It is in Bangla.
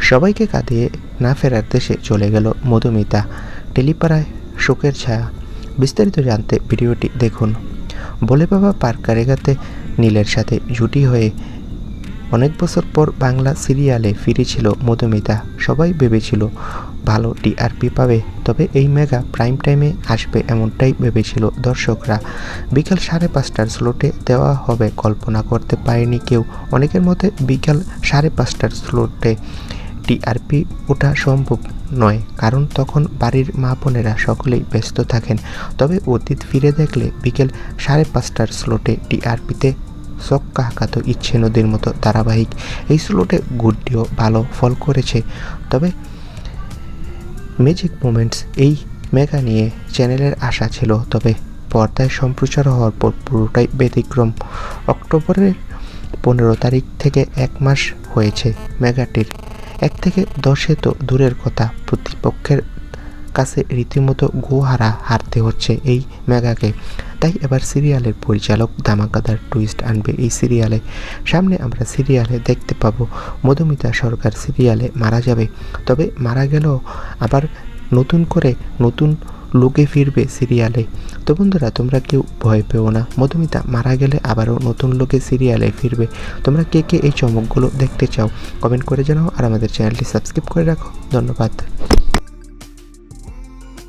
সবাইকে কাঁদিয়ে না ফেরার দেশে চলে গেল মধুমিতা। টেলিপাড়ায় শোকের ছায়া। বিস্তারিত জানতে ভিডিওটি দেখুন। বলে বাবা পার্কারেগাতে নীলের সাথে জুটি হয়ে অনেক বছর পর বাংলা সিরিয়ালে ফিরেছিল মধুমিতা। সবাই ভেবেছিল, ভালো টিআরপি পাবে, তবে এই মেগা প্রাইম টাইমে আসবে এমনটাই ভেবেছিল দর্শকরা। বিকাল সাড়ে পাঁচটার স্লোটে দেওয়া হবে, কল্পনা করতে পারেনি কেউ। অনেকের মতে বিকাল সাড়ে পাঁচটার স্লোটে টিআরপি ওঠা সম্ভব নয়, কারণ তখন বাড়ির মা বোনেরা সকলেই ব্যস্ত থাকেন। তবে অতীত ফিরে দেখলে বিকেল সাড়ে পাঁচটার স্লোটে টিআরপিতে সক্কা হাঁকাতো ইচ্ছে নদীর মতো ধারাবাহিক। এই স্লোটে গুড্ডিও ভালো ফল করেছে। তবে ম্যাজিক মোমেন্টস এই মেগা নিয়ে চ্যানেলের আশা ছিল, তবে পর্দায় সম্প্রচার হওয়ার পর পুরোটাই ব্যতিক্রম। অক্টোবরের পনেরো তারিখ থেকে এক মাস হয়েছে মেগাটির এক থেকে দশে তো দূরের কথা, প্রতিপক্ষের কাছে রীতিমতো গোহারা হারতে হচ্ছে এই মেগাকে। তাই এবার সিরিয়ালের পরিচালক ধামাকাদার টুইস্ট আনবে এই সিরিয়ালে। সামনে আমরা সিরিয়ালে দেখতে পাবো, মধুমিতা সরকার সিরিয়ালে মারা যাবে। তবে মারা গেলেও আবার নতুন করে নতুন লোকে ফিরবে সিরিয়ালে। তো বন্ধুরা, তোমরা কেউ ভয় পেও না। মধুমিতা মারা গেলে আবারও নতুন লোকে সিরিয়ালে ফিরবে। তোমরা কে কে এই চমকগুলো দেখতে চাও কমেন্ট করে জানাও আর আমাদের চ্যানেলটি সাবস্ক্রাইব করে রাখো। ধন্যবাদ।